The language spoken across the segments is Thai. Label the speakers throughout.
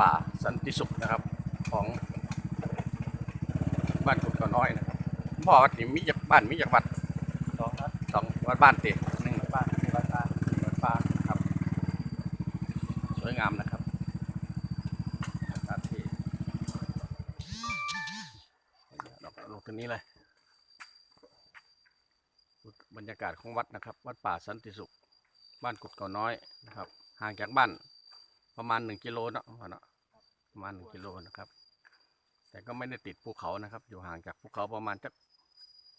Speaker 1: ป่าสันติสุขนะครับ ของบ้านกุดเกาน้อยนะครับพ่อวัดนี่มีจากบ้านมีจากวัด
Speaker 2: สองนัด
Speaker 1: สองวัดบ้านตีหนึ่ง
Speaker 2: บ้านที่วัดตา
Speaker 1: วัดป่านะครับ สวยงามนะครับสถานที่เราลงตรงนี้เลยบรรยากาศของวัดนะครับ วัดป่าสันติสุข บ้านกุดเกาน้อยนะครับ ห่างจากบ้าน ประมาณหนึ่งกิโลเนาะพ่อเนาะประมาณหนึ่งกิโลนะครับ แต่ก็ไม่ได้ติดภูเขานะครับ อยู่ห่างจากภูเขาประมาณสัก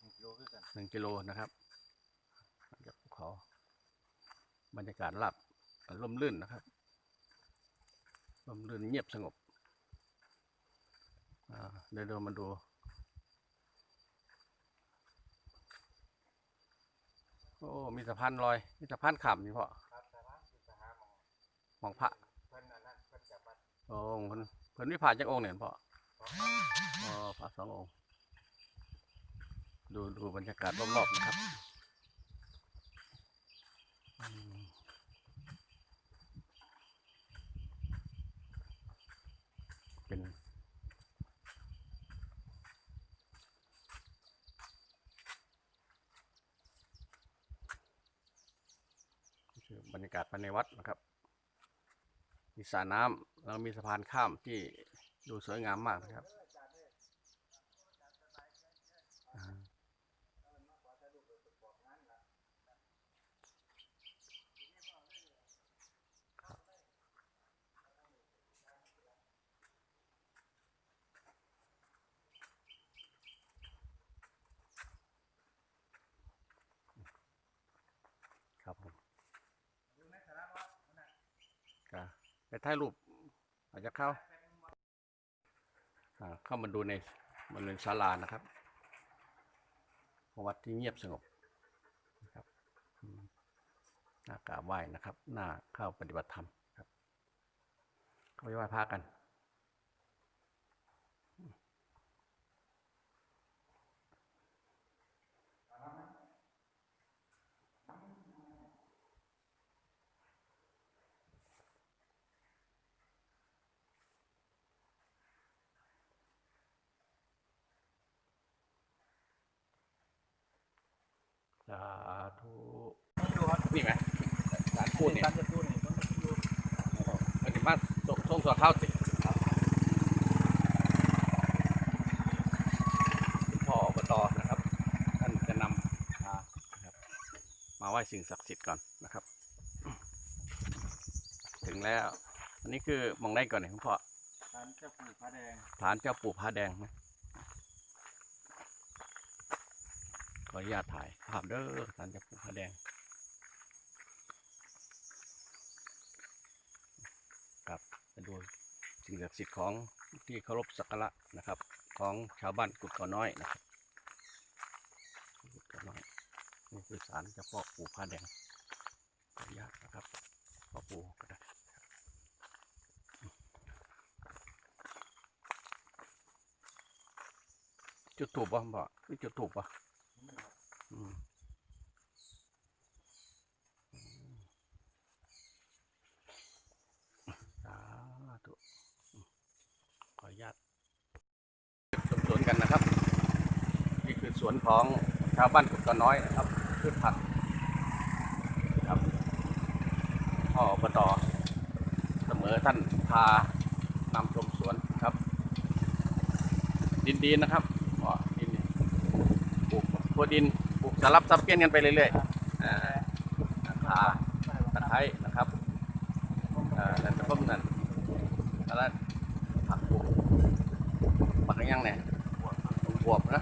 Speaker 2: หนึ่งกิโลคือกัน
Speaker 1: หนึ่งกิโลนะครับห่างจากภูเขาบรรยากาศราบร่มรื่นนะครับร่มรื่นเงียบสงบอ่าเดี๋ยวเรามาดูโอ้ มีสะพานลอย มีสะพานขามนี่พ่อ
Speaker 2: ครับแต่ว่าคือสหามอง
Speaker 1: มองพระ โอ้เพิ่นเพิ่นวิพาจากองค์เนี่ยพ่อ
Speaker 2: อ๋
Speaker 1: อพระสององค์ ดูดูบรรยากาศรอบๆนะครับเป็นบรรยากาศภายในวัดนะครับ มีสระน้ำ แล้วมีสะพานข้ามที่ดูสวยงามมากนะครับครับครับผมไปถ่ายรูป อาจจะเข้าเข้ามาดูในบริเวณศาลานะครับวัดที่เงียบสงบนะครับหน้ากราบไหว้นะครับ หน้าเข้าปฏิบัติธรรมครับ เข้าไปไหว้พระกัน สาธุ
Speaker 2: ดูครับ
Speaker 1: นี่ไหมสารพูดเนี่ย
Speaker 2: การจะพูดนี่ต้องดู
Speaker 1: มันจะมาส่งส่งสอดเข้าติคุณพ่ออบตนะครับ ท่านจะนำมานะครับมาไหว้สิ่งศักดิ์สิทธิ์ก่อนนะครับ ถึงแล้ว อันนี้คือมองได้ก่อนเนี่ยคุณพ่อ
Speaker 2: ร้านเจ้าปู่พระแดง
Speaker 1: ฐานเจ้าปู่พระแดงนะขออนุญาตถ่ายภาพเด้อฐานเจ้าปู่พระแดง ครับจะดู สิ่งศักดิ์สิทธิ์ของที่เคารพสักการะนะครับ ของชาวบ้านกุดเกาน้อยนะครับกุดเกาน้อยนี่คือศาลเจ้าพ่อปู่พระแดงขออนุญาตนะครับพ่อปู่ก็ได้จุดถูกป่ะบ่จุดถูกป่ะอืม สาธุขออนุญาตชมสวน กันนะครับ นี่คือสวนของชาวบ้านกุดกน้อยนะครับพืชผักครับพ่ออบตเสมอท่านพานำชมสวนครับ ดินดีนะครับอ๋อดินปลูกทั่วดินปลูกสลับซับเปลี่ยนกันไปเรื่อยๆอ่าขาตะไคร้นะครับอ่าแล้วก็เพิ่มนั่นแล้วผักบวบผักอะไรยัง เนี่ยบวบนะ